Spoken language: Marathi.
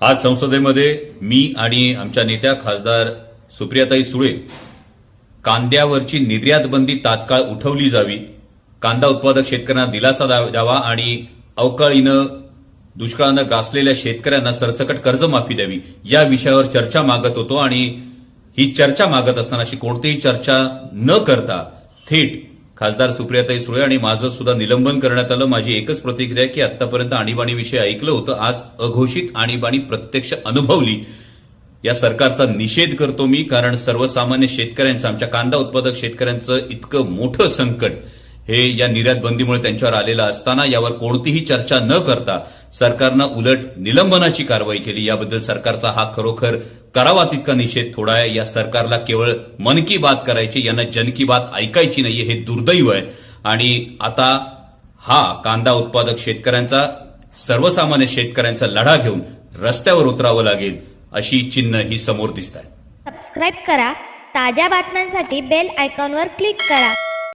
आज संसदेमध्ये मी आणि आमच्या नेत्या खासदार सुप्रियाताई सुळे कांद्यावरची निर्यात बंदी तात्काळ उठवली जावी कांदा उत्पादक शेतकऱ्यांना दिलासा द्या- द्यावा आणि अवकाळीनं दुष्काळानं ग्रासलेल्या शेतकऱ्यांना सरसकट कर्जमाफी द्यावी या विषयावर चर्चा मागत होतो आणि ही चर्चा मागत असताना अशी कोणतीही चर्चा न करता थेट खासदार सुप्रियाताई सुळे आणि माझं सुद्धा निलंबन करण्यात आलं. माझी एकच प्रतिक्रिया की आतापर्यंत आणीबाणीविषयी ऐकलं होतं. आज अघोषित आणीबाणी प्रत्यक्ष अनुभवली. या सरकारचा निषेध करतो मी कारण सर्वसामान्य शेतकऱ्यांचं आमच्या कांदा उत्पादक शेतकऱ्यांचं इतकं मोठं संकट हे या निर्यात बंदीमुळे त्यांच्यावर आलेलं असताना यावर कोणतीही चर्चा न करता सरकारनं उलट निलंबनाची कारवाई केली. याबद्दल सरकारचा हा खरोखर करावा तितका निषेध थोडा आहे. या सरकारला केवळ मन की बात करायची यांना जन की बात ऐकायची नाहीये हे दुर्दैव आहे. आणि आता हा कांदा उत्पादक शेतकऱ्यांचा सर्वसामान्य शेतकऱ्यांचा लढा घेऊन रस्त्यावर उतरावं लागेल अशी चिन्ह ही समोर दिसत आहेत सबस्क्राईब करा. ताज्या बातम्यांसाठी बेल आयकॉनवर क्लिक करा.